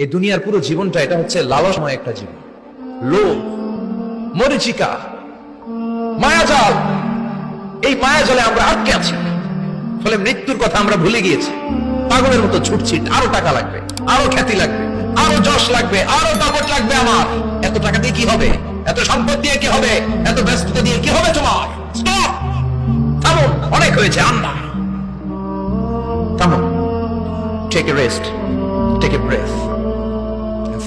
এই দুনিয়ার পুরো জীবনটা, এটা হচ্ছে লালসময় একটা জীবন। লোভ, মরিচিকা, মায়াজাল, এই মায়াজালে আমরা আটকে আছি। ফলে মৃত্যুর কথা আমরা ভুলে গিয়েছি। পাগলের মতো ছুটছি, আরও টাকা লাগবে, আরও খ্যাতি লাগবে, আরও যশ লাগবে, আরও দাপট লাগবে আমার। এত টাকা দিয়ে কি হবে? এত সম্পদ দিয়ে কি হবে? এত ব্যস্ততা দিয়ে কি হবে তোমার? স্টপ! অনেক হয়েছে আন্না থামুন take a rest take a breath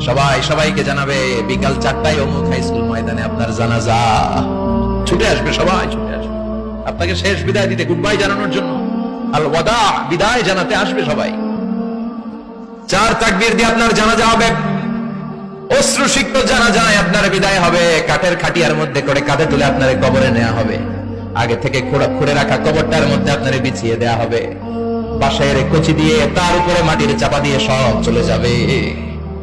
সবাই, সবাইকে জানাবে, বিকাল চারটায় অমুক হাই স্কুল ময়দানে আপনার জানাজা। ছুটে আসবে সবাই, ছুটে আসবে। আপনাকে শেষ বিদায় দিতে গুড বাই জানানোর জন্য। আল ওয়াদা, বিদায় জানাতে আসবে সবাই। চার তাকবীর দিয়ে আপনার জানাজা হবে। অশ্রু সিক্ত জানা যায় আপনার বিদায় হবে। কাঠের খাটিয়ার মধ্যে করে কাঁধে তুলে আপনার কবরে নেওয়া হবে। আগে থেকে খোড়া, খুঁড়ে রাখা কবরটার মধ্যে আপনার বিছিয়ে দেয়া হবে। বাসায় কচি দিয়ে তার উপরে মাটির চাপা দিয়ে সব চলে যাবে।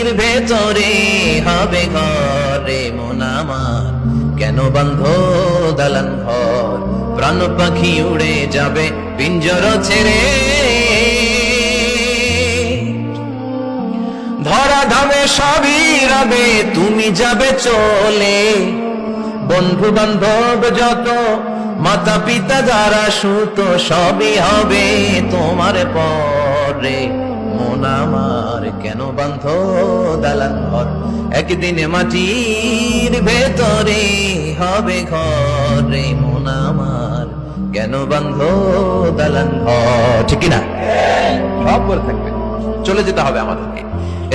মাটির ভেতরে হবে ঘরে মন আমার। কেন বন্ধ দালান ঘর? প্রাণ পাখি উড়ে যাবে পিঞ্জর ছেড়ে। ধরা ধামে সবই রবে, তুমি যাবে চলে। বন্ধু বান্ধব যত মাতা পিতা যারা সুত, সবই হবে তোমার পরে। আমার কেন বান্ধ দালান ঘর? একদিন মাটির ভেতরে হবে ঘরে মন আমার। কেন বান্ধ দালান ঘর? ঠিক না সব করে থাকবে চলে যেতে হবে আমাদেরকে।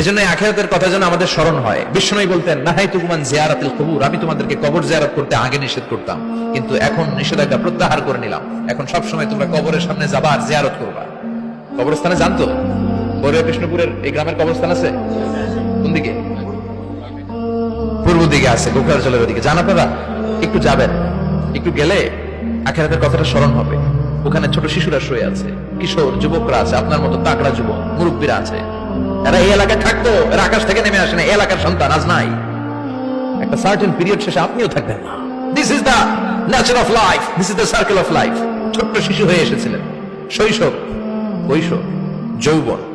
এজন্য আখেরাতের কথা যেন আমাদের স্মরণ হয়। বিষ্ণুই বলতেন, নাহাই তুকুমান জিয়ারাতিল কবুর। আমি তোমাদেরকে কবর জিয়ারত করতে আগে নিষেধ করতাম। কিন্তু এখন নিষেধাজ্ঞা প্রত্যাহার করে নিলাম। এখন সব সময় তোমরা কবরের সামনে যাবা আর জিয়ারত করবা। কবরস্থানে জানতো কৃষ্ণপুরের এই গ্রামের কবরস্থান আছে? কোন দিকে? পূর্ব দিকে আছে গোখার জলের ওদিকে। জানা আপনারা? একটু যাবেন। একটু গেলে আখেরাতের কথাটা স্মরণ হবে। ওখানে ছোট শিশুরা শুয়ে আছে। কিশোর, যুবকরা আছে, আপনার মতো তাকড়া যুবক, মুরব্বীরা আছে। এরা এই এলাকায় থাকতো, এরা আকাশ থেকে নেমে আসে না। এলাকার সন্তান আজ নাই। একটা সার্টেন পিরিয়ড শেষে আপনিও থাকবেন না। This is the nature of life this is the circle of life ছোট্ট শিশু হয়ে এসেছিলেন। শৈশব কৈশোর যৌবন।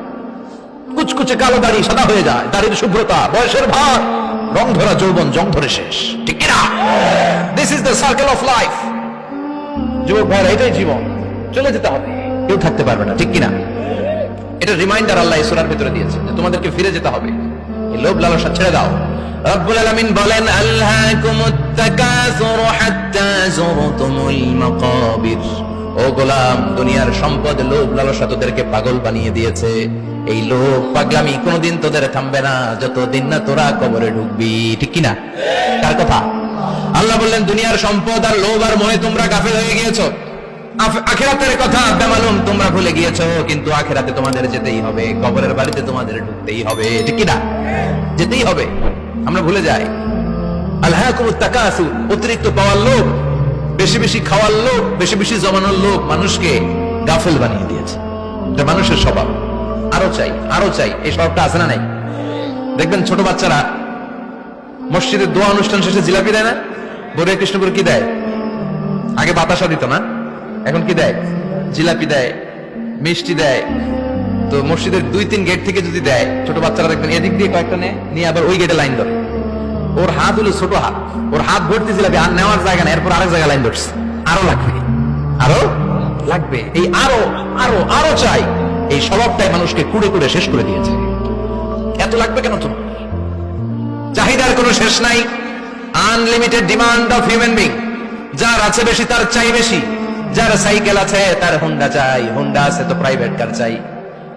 কুচকুচে কালো দাড়ি সাদা হয়ে যায়, দাড়ির শুভ্রতা, বয়সের ভার, রং ধরা যৌবন, জং ধরে শেষ। ঠিক কিনা? This is the circle of life যুবক ভাইরা, এটাই জীবন। চলে যেতে হবে। কেউ থাকতে পারবে না, ঠিক কিনা? এটা রিমাইন্ডার আল্লাহ ইসুরার ভিতরে দিয়েছে, যে তোমাদেরকে ফিরে যেতে হবে। এই লোভ লালসা ছেড়ে দাও। রব্বুল আলামিন বলেন আল্লাহকুমুত তাকাসুরু হাত্তা যুরতুমুল মাকাবির। ও গোলাম, দুনিয়ার সম্পদ, লোভ, লালসা তোদেরকে পাগল বানিয়ে দিয়েছে। এই লোভ পাগলামি কোনোদিন তোদের থামবে না, যতদিন না তোরা কবরে ঢুকবি। ঠিক কিনা? কার কথা? আল্লাহ বললেন, দুনিয়ার সম্পদ আর লোভ আর মোহে তোমরা গাফেল হয়ে গিয়েছো। আখিরাতের কথা বেমালুম তোমরা ভুলে দিয়েছ কিন্তু আখেরাতে তোমাদের যেতেই হবে, কবরের বাড়িতে তোমাদের ঢুকতেই হবে। ঠিক কি না যেতেই হবে, আমরা ভুলে যাই। আল্লাহ তাকাসু অতিরিক্ত পাওয়ার লোক বেশি বেশি খাওয়ার লোক বেশি বেশি জমানোর লোক মানুষকে গাফেল বানিয়ে দিয়েছে। এটা মানুষের স্বভাব। আরও চাই আরও চাই, এই স্বভাবটা আছে না নাই? দেখবেন ছোট বাচ্চারা মসজিদের দোয়া অনুষ্ঠান শেষে জিলাপি দেয় না? বড়িয়া কৃষ্ণপুর কি দেয়? আগে বাতাসা দিত না। এখন কি দেয়? জিলাপি দেয়, মিষ্টি দেয়। তো মসজিদের দুই তিন গেট থেকে যদি দেয়, ছোট বাচ্চারা দেখবেন এদিক দিয়ে কয়েকটা নেয়, নিয়ে আবার ওই গেটে লাইন ধরে। ওর হাত হলো ছোট হাত। ওর হাত ভর্তি জিলাপি আর নেওয়ার জায়গা না এরপর আরেক জায়গায় লাইন ধরছে। আরও লাগবে। আরও লাগবে। এই আরও আরও আরও চাই। এই স্বভাবটাই মানুষকে কুড়ে কুড়ে শেষ করে দিয়েছে। এত লাগবে কেন তোমার? চাহিদার কোনো শেষ নাই। Unlimited demand of human being যার আছে বেশি, তার চাই বেশি। যার সাইকেল আছে, তার হোন্ডা চাই। হুন্ডা আছে তো প্রাইভেট কার চাই।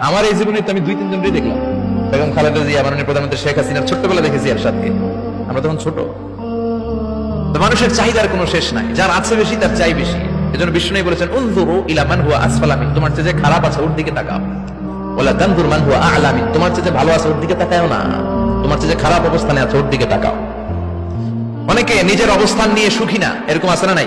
আমার এই জীবনে আমি দুই তিন জনই দেখলাম। বেগম খালেদা জিয়া, মাননীয় প্রধানমন্ত্রী শেখ হাসিনার ছোট্টবেলা দেখেছি আমরা তখন ছোট। মানুষের চাহিদার কোনো শেষ নাই। যার আছে বেশি, তার চাই বেশি। বিষ্ণু বলেছেন হুয়া আসফালা মিন তোমার চেয়ে খারাপ আছে, ওর দিকে তাকাও। ওলা মান হুয়া আ'লা মিন তোমার চেয়ে ভালো আছে, ওর দিকে তাকাও না। তোমার চেয়ে খারাপ অবস্থানে আছে, ওর দিকে তাকাও। অনেকে নিজের অবস্থান নিয়ে সুখী না, এরকম আছে না নাই?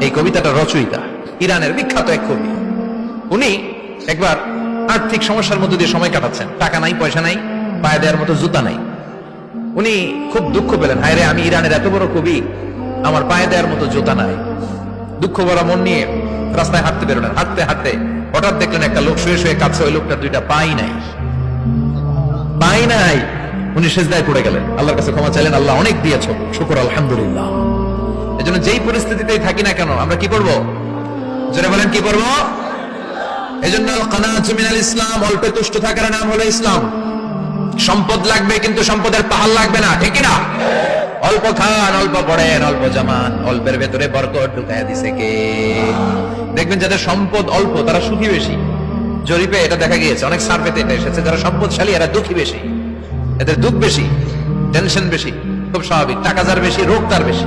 এই কবিতাটা রচয়িতা, ইরানের বিখ্যাত এক কবি। উনি একবার আর্থিক সমস্যার মধ্যে দিয়ে সময় কাটাচ্ছেন। টাকা নাই, পয়সা নাই, পায়ে দেওয়ার মতো জুতা নাই। উনি খুব দুঃখ পেলেন, হায় রে, আমি ইরানের এত বড় কবি, আমার পায়ে দেওয়ার মতো জুতা নাই। দুঃখ ভরা মন নিয়ে রাস্তায় হাঁটতে বেরোলেন। হাঁটতে হাঁটতে হঠাৎ দেখলেন একটা লোক শুয়ে শুয়ে কাছে ওই লোকটার দুইটা পাই নাই। পাই নাই। উনি সেজদায় পড়ে গেলেন। আল্লাহর কাছে ক্ষমা চাইলেন। আল্লাহ অনেক দিয়েছ, শুকর, আলহামদুলিল্লাহ। এজন্য যেই পরিস্থিতিতেই থাকি না কেন, আমরা কি করব? জোরে বলেন, কি করব? এজন্য কানাত মিনাল ইসলাম অল্পে তুষ্ট থাকার নাম হলো ইসলাম। সম্পদ লাগবে কিন্তু সম্পদের পাহাড় লাগবে না, ঠিক না অল্প খান, অল্প পড়েন, অল্প জামান, অল্পের ভেতরে বরকত ঢুকায় দিছে কে? দেখবেন যাদের সম্পদ অল্প, তারা সুখী বেশি। জরিপে এটা দেখা গিয়েছে, অনেক সার্ভেতে এটা এসেছে, যারা সম্পদশালী, এরা দুঃখী বেশি। এদের দুঃখ বেশি টেনশন বেশি, খুব স্বাভাবিক, টাকা যার বেশি, রোগ তার বেশি।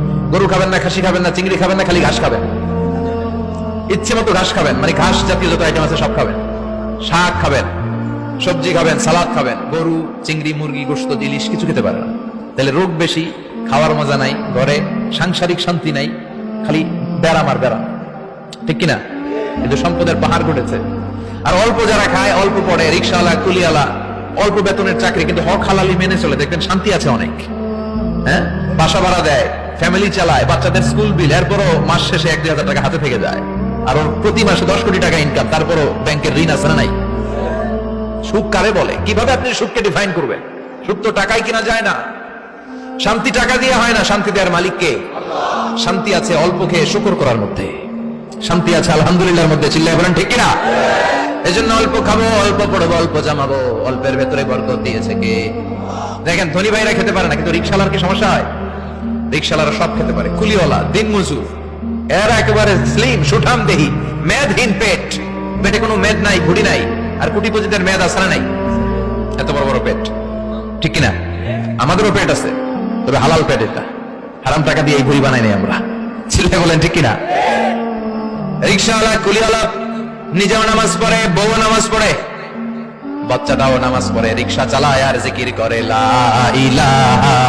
গরু খাবেন না, খাসি খাবেন না, চিংড়ি খাবেন না, খালি ঘাস খাবেন। ইচ্ছে মতো ঘাস খাবেন মানে ঘাস জাতীয় যত আইটেম আছে সব খাবেন। শাক খাবেন, সবজি খাবেন, সালাদ খাবেন, গরু, চিংড়ি, মুরগি, গোস্ত, ইলিশ কিছু খেতে পারে না। তাহলে রোগ বেশি, খাওয়ার মজা নাই, ঘরে সাংসারিক শান্তি নাই, খালি ব্যারাম আর ব্যারাম। ঠিক কিনা? কিন্তু সম্পদের পাহাড় ঘটেছে। আর অল্প যারা খায়, অল্প পড়ে, রিক্সাওয়ালা, কুলিওয়ালা, অল্প বেতনের চাকরি, কিন্তু হক হালালি মেনে চলে, দেখবেন শান্তি আছে অনেক। হ্যাঁ? বাসা ভাড়া দেয় ফ্যামিলি চালায়, বাচ্চাদের স্কুল বিল এরপরও মাস শেষে এক দুই হাজার টাকা হাতে থেকে যায়। আর ওর প্রতি মাসে দশ কোটি টাকা ইনকাম তারপরও ব্যাংকের ঋণ আছে না নাই? সুখ কারে বলে? কীভাবে আপনি সুখকে ডিফাইন করবেন? সুখ তো টাকায় কিনা যায় না। শান্তি টাকা দিয়ে হয় না, শান্তি দেওয়ার মালিককে শান্তি আছে অল্প খেয়ে শুকর করার মধ্যে। শান্তি আছে আলহামদুলিল্লাহর মধ্যে, চিল্লায় বলেন, ঠিক কিনা? এজন্য অল্প খাব, অল্প পড়ব, অল্প জামাবো, অল্পের ভেতরে বরকত দিয়েছে কে? দেখেন, ধনী ভাইরা খেতে পারে না, কিন্তু রিক্সালার কি সমস্যা হয়? রিক্সালারা সব খেতে পারে। কুলিওয়ালা দিন মজুর এরা একেবারে স্লিম সুঠাম দেহি মেদহীন পেট। পেটে কোনো মেদ নাই ভুড়ি নাই, আর কুটিপতিদের মেদ আসরা নাই। এত বড় বড় পেট। ঠিক কিনা? আমাদেরও পেট আছে, তবে হালাল পেট এটা। হারাম টাকা দিয়ে এই ভুড়ি বানাই নাই আমরা। ছেলে বলেন, ঠিক কিনা? রিক্সাওয়ালা, কুলিওয়ালা, নিজেও নামাজ পড়ে বউ নামাজ পড়ে। বাচ্চাটাও নামাজ পড়ে, রিক্সা চালায় আর জিকির করে, লা ইলাহা